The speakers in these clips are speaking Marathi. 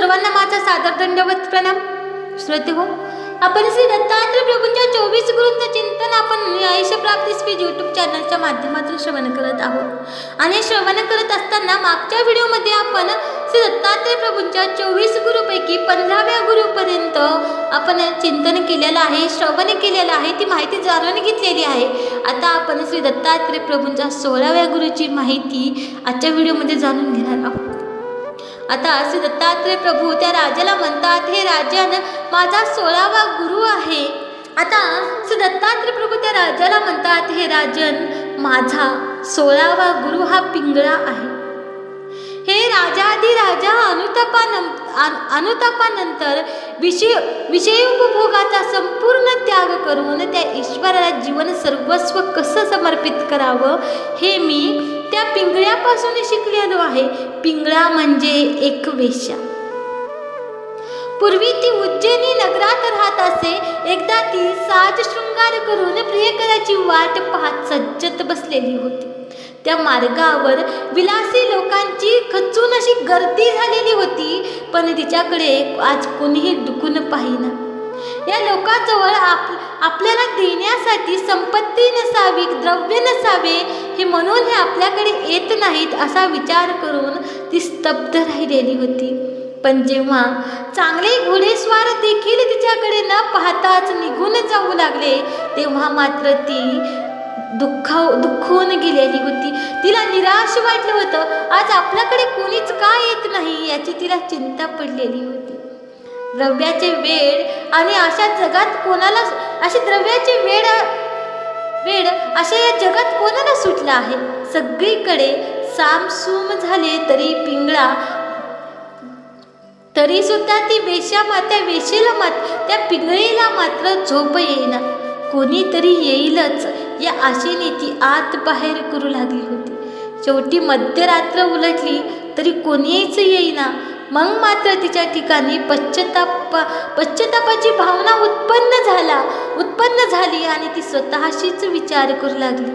सर्वांना माझा सादर दंडवत प्रणाम. श्रोते हो आपण श्री दत्तात्रय प्रभूंच्या चोवीस गुरूंचं चिंतन आपण आयुष्य प्राप्ती स्पीच यूट्यूब चॅनलच्या माध्यमातून श्रवण करत आहोत. आणि श्रवण करत असताना मागच्या व्हिडिओमध्ये आपण श्री दत्तात्रय प्रभूंच्या चोवीस गुरुपैकी पंधराव्या गुरुपर्यंत आपण चिंतन केलेलं आहे श्रवण केलेलं आहे ती माहिती जाणून घेतलेली आहे. आता आपण श्री दत्तात्रय प्रभूंच्या सोळाव्या गुरुची माहिती आजच्या व्हिडिओमध्ये जाणून घेणार आहोत. आता श्री दत्तात्रय प्रभू त्या राजाला म्हणतात हे राजन माझा सोळावा गुरु आहे. आता श्री दत्तात्रय प्रभू त्या राजाला म्हणतात हे राजन माझा सोळावा गुरु हा पिंगळा आहे. हे राजाधी राजा अनुतापानं अनुतापानंतर विषय विषय उपभोगाचा संपूर्ण त्याग करून त्या ईश्वराला जीवन सर्वस्व कसं समर्पित करावं हे मी त्या पिंगळ्यापासून शिकलेलो आहे. पिंगळा म्हणजे एक वेश्या. पूर्वी ती उज्जैनी नगरात राहत असे. एकदा ती साज शृंगार करून प्रियकराची वाट पाहत सज्जत बसलेली होती. त्या मार्गावर विलासी लोकांची खचून अशी गर्दी झालेली होती पण तिच्याकडे आज कोणीही डुकून पाहिना. या लोकांजवळ आप आपल्याला देण्यासाठी संपत्ती नसावी द्रव्य नसावे हे म्हणून हे आपल्याकडे येत नाहीत असा विचार करून ती स्तब्ध राहिलेली होती. पण जेव्हा चांगले घोडेस्वार देखील तिच्याकडे न पाहताच निघून जाऊ लागले तेव्हा मात्र ती दुःखा दुःखून गेलेली होती. तिला निराश वाटलं होतं आज आपल्याकडे कोणीच का येत नाही याची तिला चिंता पडलेली होती. द्रव्याचे वेळ आणि अशा जगात कोणाला अशी द्रव्याचे वेळ वेळ अशा या जगात कोणाला सुटला आहे? सगळीकडे सामसूम झाले तरी पिंगळा. तरी सुद्धा ती वेश्या मात्या वेशीला मात त्या पिंगळीला मात्र झोप येईना. कोणीतरी येईलच. या आशेने ती आत बाहेर करू लागली होती. शेवटी मध्यरात्र उलटली तरी कोणीच येईना. मग मात्र तिच्या ठिकाणी पश्चताप पश्चतापाची भावना उत्पन्न झाला. उत्पन्न झाली आणि ती स्वतःशीच विचार करू लागली.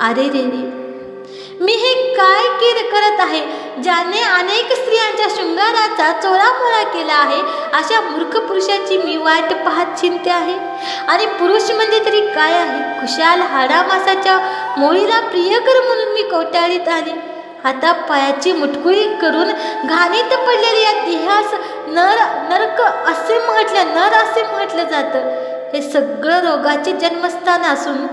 अरे रे रे मी हे काय केर करत आहे? ज्याने अनेक स्त्रियांच्या शृंगाराचा चोरामोळा केला आहे अशा मूर्ख पुरुषाची मी वाट पाहत चिंते आहे. आणि पुरुष म्हणजे तरी काय आहे? खुशाल हाडामासाच्या मोळीला प्रियकर म्हणून मी कवटाळीत आले. आता पायाची मुटकुळी करून घाणीत पडलेल्या या देहास नर नरक असे म्हटलं नर असे म्हटलं जातं. हे सगळं रोगाचे जन्मस्थान असून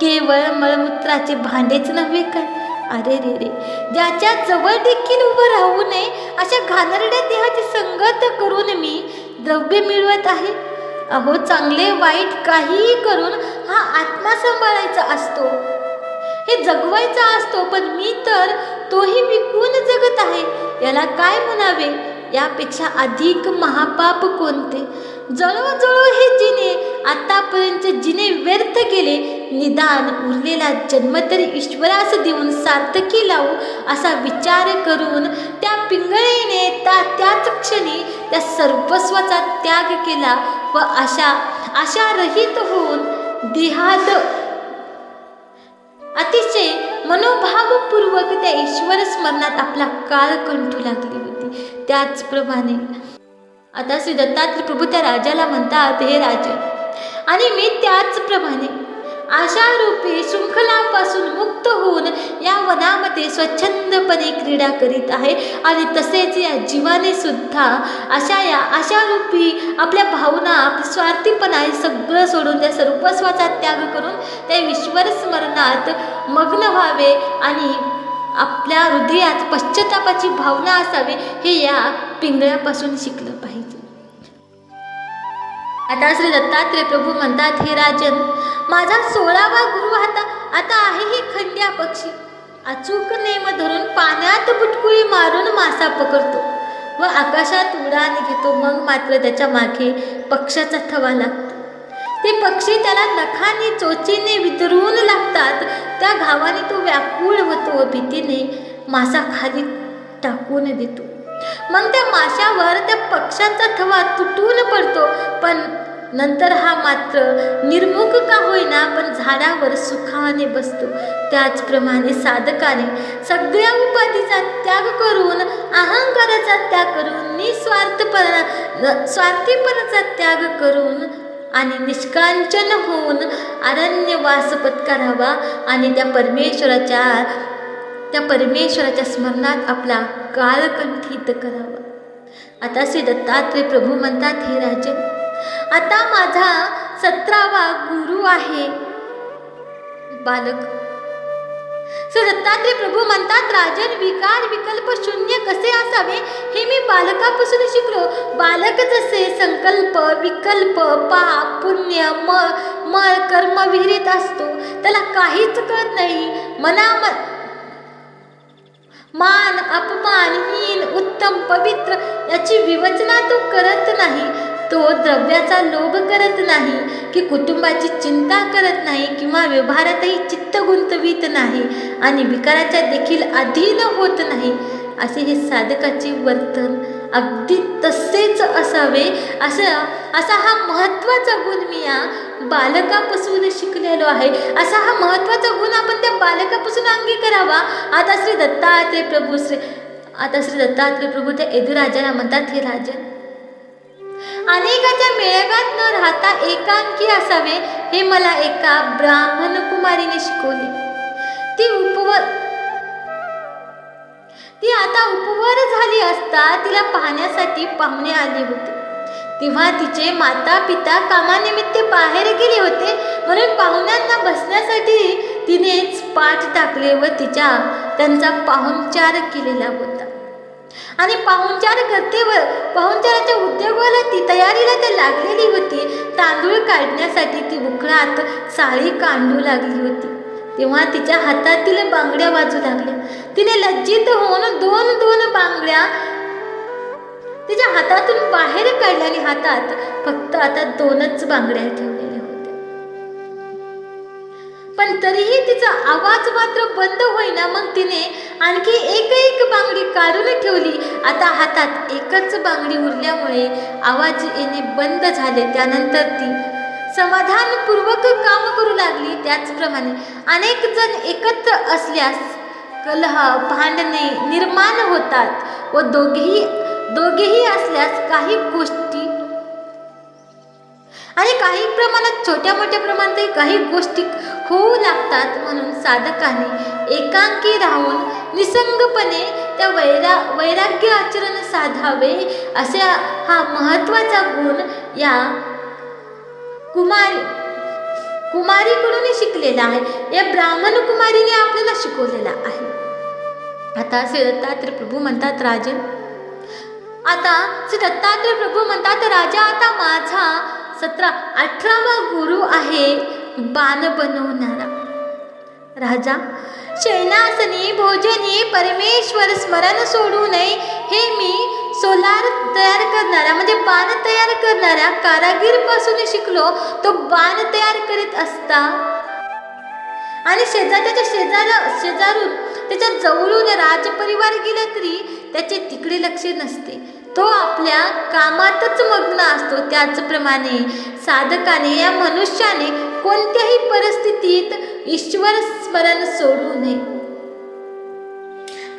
केवळ मळमूत्राचे भांडेच नव्हे काय? अरे रे रे ज्याच्या जवळ देखील उभं राहू नये अशा घाणरड्या देहाची संगत करून मी द्रव्य मिळवत आहे. अहो चांगले वाईट काहीही करून हा आत्मा सांभाळायचा असतो. हे जगवायचा असतो पण मी तर तोही विकून जगत आहे. याला काय म्हणावे? यापेक्षा अधिक महापाप कोणते? जळोजळो हे जिने आतापर्यंत जिने व्यर्थ केले. निदान उरलेला जन्म तरी ईश्वरास देऊन सार्थकी लावू असा विचार करून त्या पिंगळीने त्या त्याच क्षणी त्या सर्वस्वाचा त्याग केला व अशा आशारहित होऊन देहात अतिशय मनोभावपूर्वक त्या ईश्वर स्मरणात आपला काळ कंठू लागली होती. त्याचप्रमाणे आता श्री दत्तात्रय प्रभू त्या राजाला म्हणतात हे राजा आणि मी त्याचप्रमाणे आशा रूपी शृंखलापासून मुक्त होऊन या वनामध्ये स्वच्छंदपणे क्रीडा करीत आहे आणि तसेच या जीवाने सुद्धा अशा या आशा रूपी आपल्या भावना आपली स्वार्थीपणा हे सगळं सोडून त्या सर्वस्वाचा त्याग करून त्या विश्वर स्मरणात मग्न व्हावे आणि आपल्या हृदयात पश्चातापाची भावना असावी हे या पिंगळ्यापासून शिकलं पाहिजे. आता श्री दत्तात्रय प्रभू म्हणतात हे राजन माझा सोळावा गुरु आता आता आहे ही खंड्या पक्षी. अचूक नेम धरून पाण्यात बुटकुळी मारून मासा पकडतो व आकाशात उडान घेतो. मग मात्र त्याच्यामागे पक्षाचा थवा लागतो. ते पक्षी त्याला नखाने चोचीने वितरून लागतात. त्या घावाने तो व्याकुळ होतो व भीतीने मासा खाली टाकून देतो. मग त्या माशावर त्या पक्षाचा ठवा तुटून पडतो. पण नंतर हा मात्र निर्मुख का होईना पण झाडावर सुखाने बसतो. त्याचप्रमाणे साधकाने सगळ्या उपाधीचा त्याग करून अहंकाराचा त्याग करून निस्वार्थपणा स्वार्थीपणाचा त्याग करून आणि निष्कांचन होऊन अरण्यवास पत्करावा आणि त्या परमेश्वराच्या त्या परमेश्वराच्या स्मरणात आपला काळ कंठित करावा. आता श्री दत्तात्रय प्रभू म्हणतात हे राजन आता माझा सतरावा गुरु आहे. बालक श्री दत्तात्रय प्रभू म्हणतात राजन विकार विकल्प शून्य कसे असावे? हे मी बालकापासून शिकलो. बालक जसे संकल्प विकल्प पाप पुण्य म मळ कर्म विहिरीत असतो. त्याला काहीच कळत नाही. मना मान अपमान हीन उत्तम पवित्र याची विवचना तो करत नाही. तो द्रव्याचा लोभ करत नाही की कुटुंबाची चिंता करत नाही किंवा व्यवहारातही चित्त गुंतवित नाही आणि विकाराच्या देखील अधीन होत नाही असे हे साधकाचे वर्तन अगदी तसेच असावे असं असा हा महत्त्वाचा गुण मी या बालकापासून शिकलेलो आहे. असा हा महत्त्वाचा गुण आपण त्या बालकापासून अंगी करावा आता श्री दत्तात्रय प्रभू श्री आता श्री दत्तात्रय प्रभू त्या यदुराजाला म्हणतात हे राजन अनेकाच्या मेळाव्यात न राहता एकांकी असावे हे मला एका ब्राह्मण कुमारीने शिकवले. ती उपवर ती आता उपवर झाली असता तिला पाहण्यासाठी पाहुणे आले होते. तेव्हा तिचे माता पिता कामानिमित्त बाहेर गेले होते. म्हणून पाहुण्यांना बसण्यासाठी तिनेच पाठ टाकले व तिच्या त्यांचा पाहुणचार केलेला होता. आणि पाहुणचार करते व पाहुणचाराच्या उद्योगाला ती तयारीला ते लागलेली होती. तांदूळ काढण्यासाठी ती उखळात साळी कांडू लागली होती. तेव्हा तिच्या हातातील बांगड्या वाजू लागल्या. तिने लज्जित होऊन दोन दोन बांगड्या तिच्या हातातून बाहेर काढल्या आणि हातात फक्त आता दोनच बांगड्या ठेवल्या. पण तरीही तिचा आवाज मात्र बंद होईना मग तिने आणखी एक एक बांगडी काढून ठेवली. आता हातात एकच बांगडी उरल्यामुळे आवाज येणे बंद झाले. त्यानंतर ती समाधानपूर्वक काम करू लागली. त्याचप्रमाणे अनेक जण एकत्र असल्यास कलह भांडणे निर्माण होतात व दोघेही दोघेही असल्यास काही गोष्टी आणि काही प्रमाणात छोट्या मोठ्या प्रमाणातही काही गोष्टी होऊ लागतात म्हणून साधकाने एकांकी राहून निसंगपणे त्या वैरा वैराग्य आचरण साधावे असे हा महत्त्वाचा गुण या कुमारी कुमारीकडून शिकलेला आहे. या ब्राह्मण कुमारीने आपल्याला शिकवलेला आहे. आता श्री दत्तात्रय प्रभू म्हणतात राजन आता श्री दत्तात्रय प्रभू म्हणतात राजा आता माझा सतरा अठरावा गुरु आहे बाण बनवणारा. राजा शैनासनी भोजनी परमेश्वर स्मरण सोडू नये. हे मी सोलार तयार करणारा म्हणजे बाण तयार करणाऱ्या कारागीरपासून शिकलो तो बाण तयार करीत असता. आणि शेजार त्याच्या शेजार शेजारून त्याच्या जवळून राजपरिवार गेला तरी त्याचे तिकडे लक्ष नसते. तो आपल्या कामातच मग्न असतो त्याचप्रमाणे साधकाने या मनुष्याने कोणत्याही परिस्थितीत ईश्वर स्मरण सोडू नये.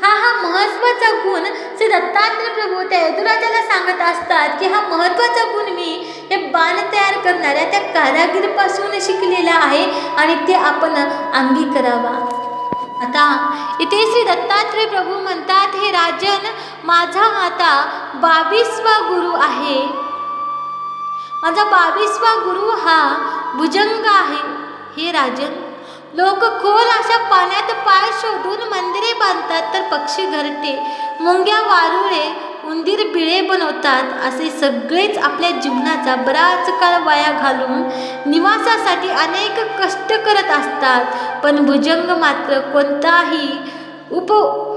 हा हा महत्त्वाचा गुण श्री दत्तात्रय प्रभू त्या यदुराजाला सांगत असतात की हा महत्त्वाचा गुण मी हे बाण तयार करणाऱ्या त्या कारागीरपासून शिकलेला आहे आणि ते आपण अंगी करावा आता इथे श्री दत्तात्रय प्रभू म्हणतात हे राजन माझा आता बावीसवा गुरु आहे. माझा बावीसवा गुरु हा भुजंग आहे. हे राजन लोक खोल अशा पाण्यात पाय शोधून मंदिरे बांधतात तर पक्षी घरटे मुंग्या वारुळे बिळे बनवतात असे सगळेच आपल्या जीवनाचा बराच काळ वाया घालून निवासासाठी अनेक कष्ट करत असतात. पण भुजंग मात्र कोणताही उप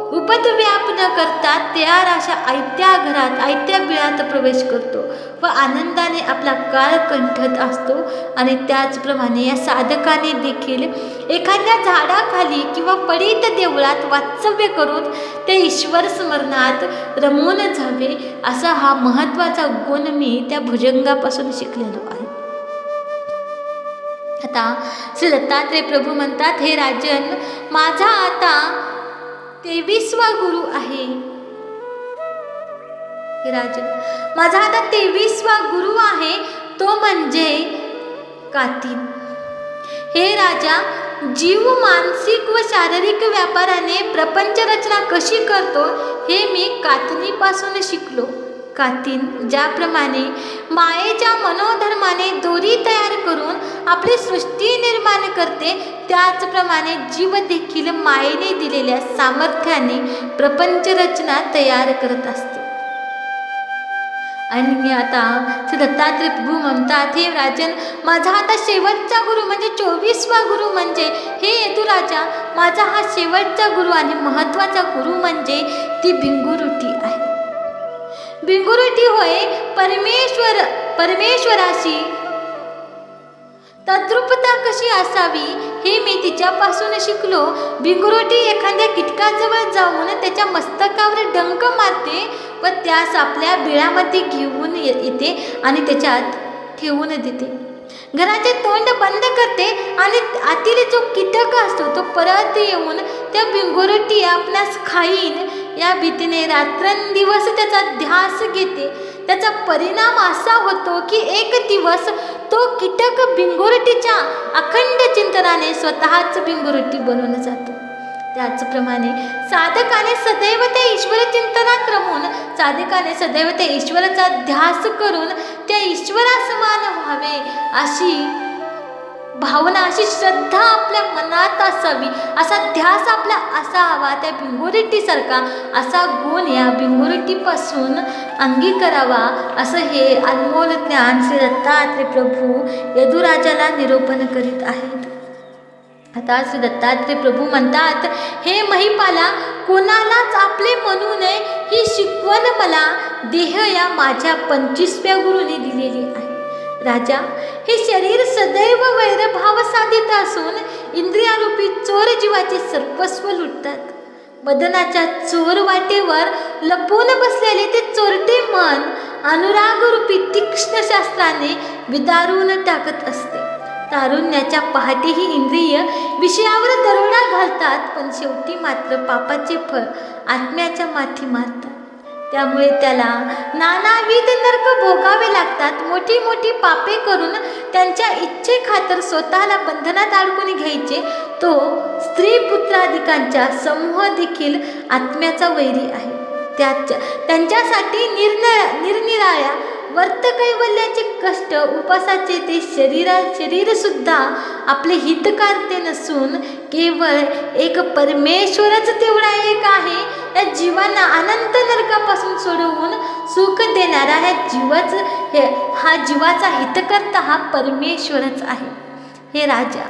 उपद्व्यापन करता तयार अशा आयत्या घरात आयत्या बिळात प्रवेश करतो व आनंदाने आपला काळ कंठत असतो. आणि त्याचप्रमाणे या साधकाने देखील एखाद्या झाडाखाली किंवा पडित देवळात वास्तव्य करून ते ईश्वर स्मरणात रमून जावे असा हा महत्त्वाचा गुण मी त्या भुजंगापासून शिकलेलो आहे. आता श्री दत्तात्रय प्रभू म्हणतात हे राजन माझा आता तेवीसवा गुरु आहे. हे राजन माझा आता तेवीसवा गुरु आहे तो म्हणजे कातीन. हे राजा जीव मानसिक व शारीरिक व्यापाराने प्रपंच रचना कशी करतो हे मी कातनीपासून शिकलो. कातीन ज्याप्रमाणे मायेच्या मनोधर्माने दोरी तयार करून आपली सृष्टी निर्माण करते त्याचप्रमाणे जीव देखील मायेने दिलेल्या सामर्थ्याने प्रपंच रचना तयार करत असते. आणि आता श्री दत्तात्रय प्रभू म्हणतात हे राजन माझा आता शेवटचा गुरु म्हणजे चोवीसवा गुरु म्हणजे हे यदुराजा माझा हा शेवटचा गुरु आणि महत्त्वाचा गुरु म्हणजे ती भिंगुरुटी आहे. भिंगुरुटी होय परमेश्वर परमेश्वराशी. तद्रुपता कशी असावी हे मी तिच्यापासून शिकलो. भिंगुरोटी एखाद्या कीटकाजवळ जाऊन त्याच्या मस्तकावर डंक मारते व त्यास आपल्या बिळामध्ये घेऊन ये- येते आणि त्याच्यात ठेवून देते. घराचे तोंड बंद करते आणि आतील जो कीटक असतो तो परत येऊन त्या भिंगुरोटी आपणास खाईन. या भीतीने रात्रंदिवस त्याचा ध्यास घेते. त्याचा परिणाम असा होतो की एक दिवस तो कीटक भिंगुरटीच्या अखंड चिंतनाने स्वतःच भिंगुरटी बनवून जातो. त्याचप्रमाणे साधकाने सदैव त्या ईश्वर चिंतनात राहून साधकाने सदैव त्या ईश्वराचा ध्यास करून त्या ईश्वरासमान व्हावे अशी भावना अशी श्रद्धा आपल्या मनात असावी. असा ध्यास आपला असावा. त्या भिंगोरिटीसारखा असा गुण या भिंगोरिटीपासून अंगी करावा असं हे अनमोल ज्ञान श्री दत्तात्रय प्रभू यदुराजाला निरूपण करीत आहेत. आता श्री दत्तात्रय प्रभू म्हणतात हे महिपाला कोणालाच आपले म्हणू नये. ही शिकवण मला. देह या माझ्या पंचवीसव्या गुरुने दिलेली आहे. राजा हे शरीर सदैव वैरभाव साधित असून इंद्रियारूपी चोर जीवाचे सर्वस्व लुटतात. बदनाच्या चोर वाटेवर लपून बसलेले ते चोरटे मन अनुरागरूपी तीक्ष्ण शास्त्राने विदारून टाकत असते. तारुण्याच्या पहाटे ही इंद्रिय विषयावर दरोडा घालतात पण शेवटी मात्र पापाचे फळ आत्म्याच्या माथी मारतात. त्यामुळे त्याला नानाविध नर्क भोगावे लागतात. मोठी मोठी पापे करून त्यांच्या इच्छेखातर स्वतःला बंधनात अडकून घ्यायचे. तो स्त्री पुत्राधिकांच्या समूह देखील आत्म्याचा वैरी आहे. त्याच्या त्यांच्यासाठी निरनिळ्या निरनिराळ्या वर्तकैवल्याचे कष्ट उपासाचे ते शरीरा शरीरसुद्धा आपले हितकारते नसून केवळ एक परमेश्वरच तेवढा एक आहे. या जीवांना अनंत नरकापासून सोडवून सुख देणारा ह्या जीवाच हे हा जीवाचा हितकर्ता हा परमेश्वरच आहे. हे राजा.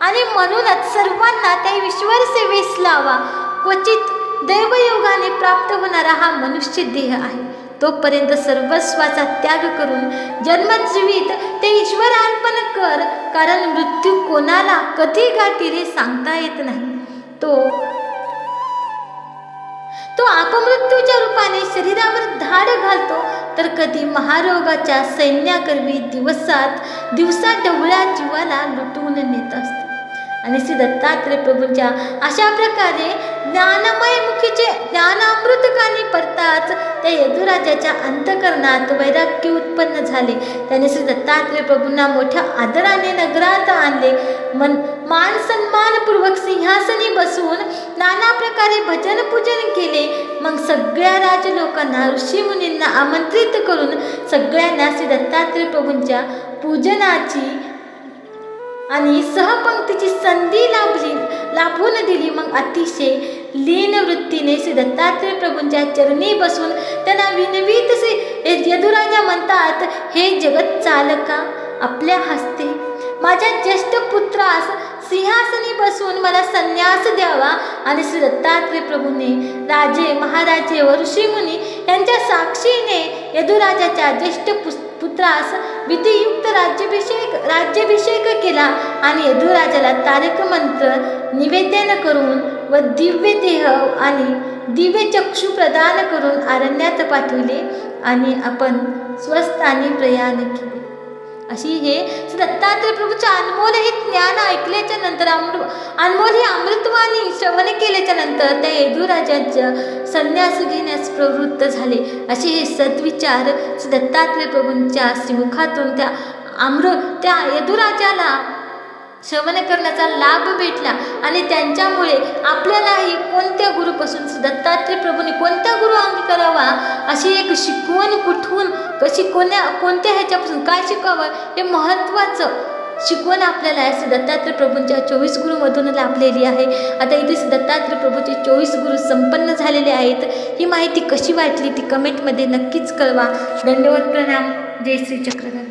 आणि म्हणूनच सर्वांना त्या ईश्वर सेवेस लावा. क्वचित दैवयोगाने प्राप्त होणारा हा मनुष्य देह आहे. तोपर्यंत सर्वस्वाचा त्याग करून जन्मजीवित ते ईश्वर अर्पण कर कारण मृत्यू कोणाला कधी गाठील हे सांगता येत नाही. तो तो अपमृत्यूच्या रूपाने शरीरावर धाड घालतो तर कधी महारोगाच्या सैन्याकरवी दिवसात दिवसा ढवळ्या जीवाला लुटवून नेत असतो. आणि श्री दत्तात्रय प्रभूंच्या अशा प्रकारे ज्ञानमय मुखीचे ज्ञानामृतकानी पडताच त्या यदुराजाच्या अंतकरणात वैराग्य उत्पन्न झाले. त्याने श्री दत्तात्रय प्रभूंना मोठ्या आदराने नगरात आणले. मन मान सन्मानपूर्वक सिंहासनी बसून नाना प्रकारे भजन पूजन केले. मग सगळ्या राजलोकांना ऋषीमुनींना आमंत्रित करून सगळ्यांना श्री दत्तात्रय प्रभूंच्या पूजनाची आणि सहपंक्तीची संधी लाभली लाभून दिली. मग अतिशय लीन वृत्तीने श्री दत्तात्रय प्रभूंच्या चरणी बसून त्यांना विनवीत श्री यदुराजा म्हणतात हे जगत चालका आपल्या हस्ते. माझ्या ज्येष्ठ पुत्रास सिंहासनी बसून मला संन्यास द्यावा. आणि श्री दत्तात्रय प्रभूने राजे महाराजे व ऋषीमुनी यांच्या साक्षीने यदुराजाच्या ज्येष्ठ पुस्त पुत्रास भीतीयुक्त राज्याभिषेक राज्याभिषेक केला आणि यदुराजाला तारक मंत्र निवेदन करून व दिव्य देह आणि दिव्य चक्षु प्रदान करून अरण्यात पाठविले आणि आपण स्वस्थानी प्रयाण केले. अशी हे दत्तात्रय प्रभूचे अनमोल हे ज्ञान ऐकल्याच्या नंतर अमृ अनमोल ही अमृतवाणी श्रवण केल्याच्यानंतर त्या यदुराजाचं संन्यास घेण्यास प्रवृत्त झाले. असे हे सद्विचार श्री दत्तात्रय प्रभूंच्या श्रीमुखातून त्या अमृ त्या यदुराजाला श्रवण करण्याचा लाभ भेटला आणि त्यांच्यामुळे आपल्यालाही कोणत्या गुरुपासून दत्तात्रय प्रभूने कोणत्या गुरु अंगीकारावा अशी एक शिकवण कुठून कशी कोण्या कोणत्या ह्याच्यापासून काय शिकावं हे महत्त्वाचं शिकवण आपल्याला आहे दत्तात्रय प्रभूंच्या चोवीस गुरुमधून लाभलेली आहे. आता इथे दत्तात्रय प्रभूचे चोवीस गुरु संपन्न झालेले आहेत. ही माहिती कशी वाटली ती कमेंटमध्ये नक्कीच कळवा. दंडवत प्रणाम. जय श्री चक्रधर.